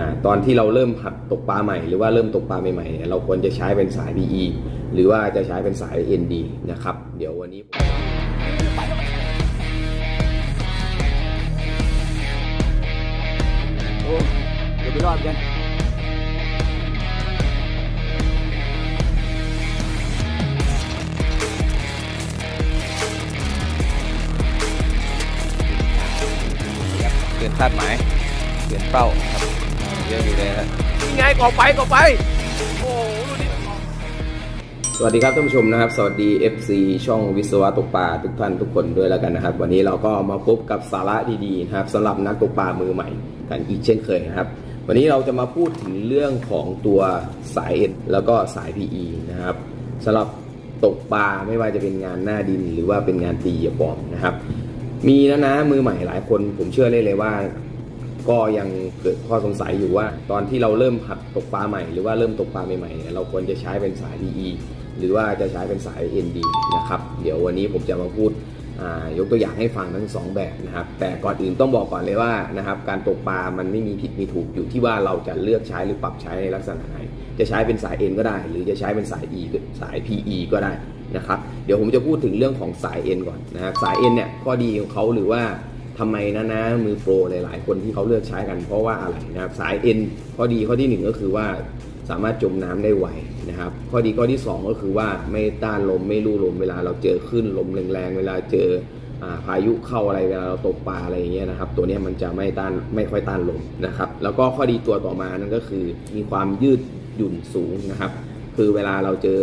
อ่าตอนที่เราเริ่มหัดตกปลาใหม่หรือว่าเริ่มตกปลาใหม่ๆเนี่ยเราควรจะใช้เป็นสาย PE หรือว่าจะใช้เป็นสาย ND นะครับ เดี๋ยววันนี้ผมโอ้เดี๋ยวไปรอดกันครับเกินคาดหมายเกินเป้าครับ เยอะอยู่เลยครับนี่ไงก่อไปก่อไป โอ้โหดูดิสวัสดีครับท่านผู้ชมนะครับ สวัสดี FC ช่องวิศวะตกปลาทุกท่านทุกคนด้วยแล้วกันนะครับ วันนี้เราก็มาพบกับสาระดีๆนะครับสำหรับนักตกปลามือใหม่กันอีกเช่นเคยนะครับ วันนี้เราจะมาพูดถึงเรื่องของตัวสาย N แล้วก็สาย PE นะครับสำหรับตกปลาไม่ว่าจะเป็นงานหน้าดินหรือว่าเป็นงานตีเหยื่อปลอมนะครับ มีนะนะมือใหม่หลายคนผมเชื่อเลยเลยว่า ก็ยังเกิดข้อสงสัยอยู่ว่า ตอนที่เราเริ่มหัดตกปลาใหม่ หรือว่าเริ่มตกปลาใหม่ๆเนี่ยเราควรจะใช้เป็นสาย PE หรือว่าจะใช้เป็นสาย ND นะครับเดี๋ยววันนี้ผมจะมาพูดยกตัวอย่างให้ฟังทั้งสองแบบนะครับ แต่ก่อนอื่นต้องบอกก่อนเลยว่านะครับการตกปลา มันไม่มีผิดมีถูกอยู่ที่ว่าเราจะเลือกใช้หรือปรับใช้ในลักษณะไหน จะใช้เป็นสาย N ก็ได้ หรือจะใช้เป็นสาย E สาย PE ก็ได้นะครับ เดี๋ยวผมจะพูดถึงเรื่องของสาย N ก่อนนะครับสาย N เนี่ยข้อดีของเขาหรือว่า ทำไมนะนะมือโปรหลายๆ คนที่เขาเลือกใช้กันเพราะว่าอะไรนะครับสาย N ข้อดีข้อที่หนึ่งก็คือว่าสามารถจมน้ำได้ไวนะครับ ข้อดีข้อที่สองก็คือว่าไม่ต้านลมไม่ลู่ลมเวลาเราเจอขึ้นลมแรงๆเวลาเจอพายุเข้าอะไรเวลาเราตกปลาอะไรอย่างเงี้ยนะครับ ตัวนี้มันจะไม่ต้านไม่ค่อยต้านลมนะครับ แล้วก็ข้อดีตัวต่อมานั่นก็คือมีความยืดหยุ่นสูงนะครับ คือเวลาเราเจอ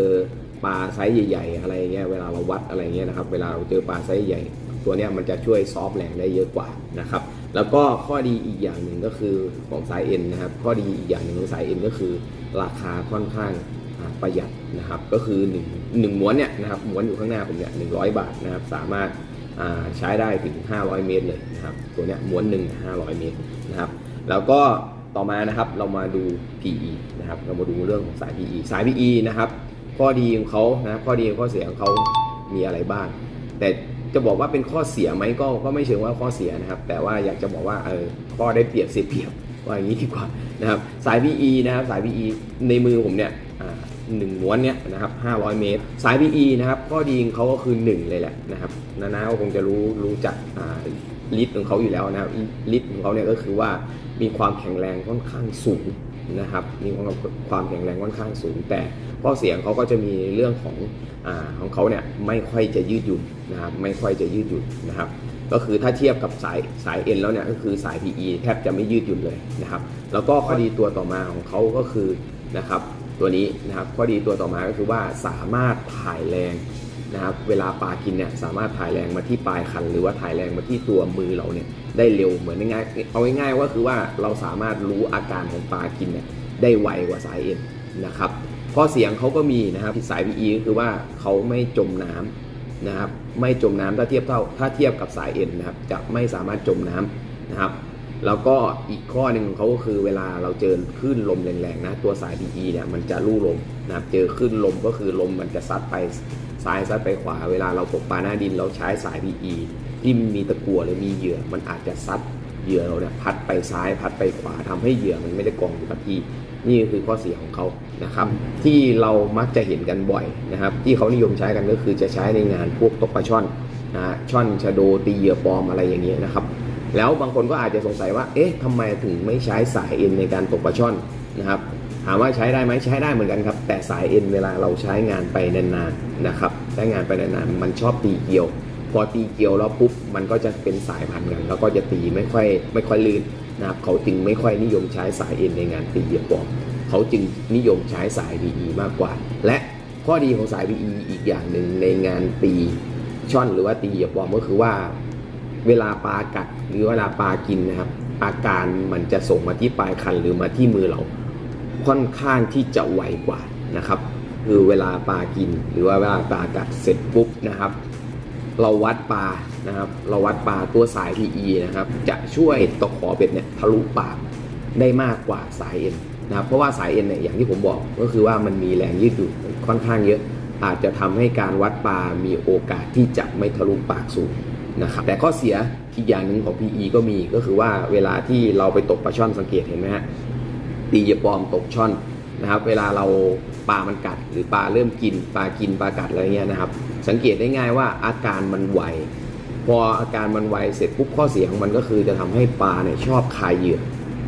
ปลาไซส์ใหญ่ ๆ อะไรเงี้ยเวลาเราวัดอะไรเงี้ยนะครับ เวลาเราเจอปลาไซส์ใหญ่ ตัวเนี้ยมันจะช่วยซอฟแรงได้เยอะกว่านะครับ แล้วก็ข้อดีอีกอย่างหนึ่งก็คือของสายเอ็นนะครับ ข้อดีอีกอย่างหนึ่งของสายเอ็นก็คือ ราคาค่อนข้างประหยัดนะครับ ก็คือ1งหนึ่งม้วนเนี่ยนะครับม้วนอยู่ข้างหน้าผมเนี่ยหนึ่งบาทนะครับ สามารถาใช้ได้ถึง 500 เมตรเลยนะครับ ตัวเนี้ยม้วนหนึ่ง500 เมตรนะครับ แล้วก็ต่อมานะครับเรามาดู PE นะครับเรามาดูเรื่องของสาย PE สาย PE นะครับ ข้อดีของเขานะข้อดีข้อเสียของเขามีอะไรบ้าง แต่ จะบอกว่าเป็นข้อเสียไหมก็ก็ไม่เชิงว่าข้อเสียนะครับ แต่ว่าอยากจะบอกว่าเออข้อได้เปรียบเสียเปรียบว่าอย่างนี้ดีกว่านะครับสาย PE นะครับสาย PE ในมือผมเนี่ยหนึ่งม้วนเนี่ยนะครับ500 เมตร สาย PE นะครับข้อดีของเขาก็คือ 1 เลยแหละนะครับนานาก็คงจะรู้รู้จักลิตของเขาอยู่แล้วนะครับลิตของเขาเนี่ยก็คือว่ามีความแข็งแรงค่อนข้างสูง นะครับมีความแข็งแรงค่อนข้างสูง แต่ข้อเสียงเขาก็จะมีเรื่องของอของเขาเนี่ยไม่ค่อยจะยืดหยุ่นนะครับไม่ค่อยจะยืดหยุ่นนะครับก็คือถ้าเทียบกับสายสายเอ็นแล้วเนี่ยก็คือสาย PE แทบจะไม่ยืดหยุ่นเลยนะครับแล้วก็ข้อดีตัวต่อมาของเขาก็คือนะครับตัวนี้นะครับข้อดีตัวต่อมาก็คือว่าสามารถถ่ายแรง นะครับเวลาปลากินเนี่ยสามารถถ่ายแรงมาที่ปลายคัน หรือว่าถ่ายแรงมาที่ตัวมือเราเนี่ยได้เร็วเหมือนง่ายเอาง่ายๆว่าคือว่าเราสามารถรู้อาการของปลากินเนี่ยได้ไวกว่าสายเอ็นนะครับข้อเสียงเขาก็มีนะครับสาย PE ก็คือว่าเขาไม่จมน้ำนะครับไม่จมน้ำถ้าเทียบเท่าถ้าเทียบกับสายเอ็นนะครับจะไม่สามารถจมน้ำนะครับแล้วก็อีกข้อหนึ่งของเขาก็คือเวลาเราเจอคลื่นลมแรงๆนะตัวสาย PE เนี่ยมันจะลู่ลมนะครับเจอคลื่นลมก็คือลมมันจะซัดไป ซ้ายซัดไปขวา เวลาเราตกปลาหน้าดินเราใช้สาย PE ที่มีตะกั่วหรือมีเหยื่อ มันอาจจะซัดเหยื่อเราเนี่ยพัดไปซ้ายพัดไปขวาทำให้เหยื่อมันไม่ได้กองอยู่กับที่ นี่คือข้อเสียของเขานะครับ ที่เรามักจะเห็นกันบ่อยนะครับ ที่เขานิยมใช้กันก็คือจะใช้ในงานพวกตกปลาช่อนนะช่อนชะโดตีเหยื่อปลอมอะไรอย่างเงี้ยนะครับ แล้วบางคนก็อาจจะสงสัยว่า เอ๊ะทำไมถึงไม่ใช้สายเอ็นในการตกปลาช่อนนะครับ ถามว่าใช้ได้ไหมใช้ได้เหมือนกันครับ แต่สายเอ็นเวลาเราใช้งานไปนานๆนะครับใช้งานไปนานๆมันชอบตีเกลียว พอตีเกลียวแล้วปุ๊บมันก็จะเป็นสายพันกัน แล้วก็จะตีไม่ค่อยไม่ค่อยลื่นนะครับเขาจึงไม่ค่อยนิยมใช้สายเอ็นในงานตีเหยื่อปอมเขาจึงนิยมใช้สาย PE มากกว่า และข้อดีของสาย PE อีกอย่างหนึ่งในงานตีช่อนหรือว่าตีเหยื่อปอมก็คือว่า เวลาปลากัดหรือเวลาปลากินนะครับอาการมันจะส่งมาที่ปลายคันหรือมาที่มือเรา ค่อนข้างที่จะไวกว่านะครับ คือเวลาปลากินหรือว่าเวลาปลากัดเสร็จปุ๊บนะครับ เราวัดปลานะครับเราวัดปลาตัวสาย PE นะครับ จะช่วยตะขอเบ็ดเนี่ยทะลุปากได้มากกว่าสายเอ็นนะครับเพราะว่าสายเอ็นเนี่ยอย่างที่ผมบอกก็คือว่ามันมีแรงยืดหยุ่นค่อนข้างเยอะ อาจจะทำให้การวัดปลา มีโอกาสที่จะไม่ทะลุปากสูงนะครับแต่ข้อเสียอีกอย่างหนึ่งของ PE ก็มีก็คือว่าเวลาที่เราไปตกปลาช่อนสังเกตเห็นไหมฮะ ตีเหยื่อปลอมตกช่อนนะครับ เวลาเราปลามันกัด หรือปลาเริ่มกินปลากินปลากัดอะไรเงี้ยนะครับ สังเกตได้ง่ายว่าอาการมันไวพออาการมันไวเสร็จปุ๊บข้อเสียของมันก็คือจะทำให้ปลาเนี่ยชอบคายเหยื่อ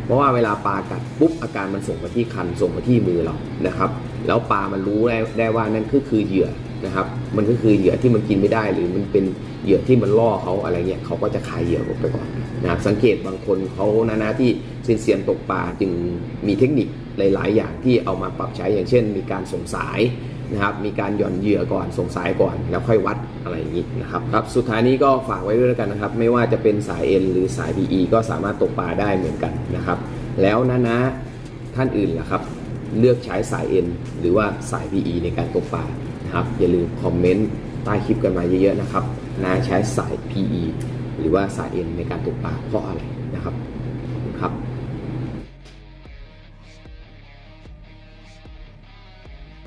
เพราะว่าเวลาปลากัดปุ๊บอาการมันส่งมาที่คันส่งมาที่มือเรานะครับ แล้วปลามันรู้ได้ได้ว่านั่นก็คือเหยื่อ นะครับ มันก็คือเหยื่อที่มันกินไม่ได้ หรือมันเป็นเหยื่อที่มันล่อเขาอะไรเงี้ยเขาก็จะคายเหยื่อออกไปก่อนนะครับสังเกตบางคนเขานะนะที่เซียนเซียนตกปลาจึงมีเทคนิคหลาย ๆ อย่างที่เอามาปรับใช้อย่างเช่น มีการส่งสายนะครับมีการหย่อนเหยื่อก่อนส่งสายก่อนแล้วค่อยวัดอะไรอย่างนี้นะครับครับสุดท้ายนี้ก็ฝากไว้ด้วยแล้วกันนะครับ ไม่ว่าจะเป็นสาย N หรือสาย PE ก็สามารถตกปลาได้เหมือนกันนะครับ แล้วนะนะท่านอื่นล่ะครับ เลือกใช้สาย N หรือว่าสาย PE ในการตกปลา นะครับ อย่าลืมคอมเมนต์ใต้คลิปกันมาเยอะๆนะครับนะใช้สาย PE หรือว่าสาย N ในการตกปลาเพราะอะไรนะครับ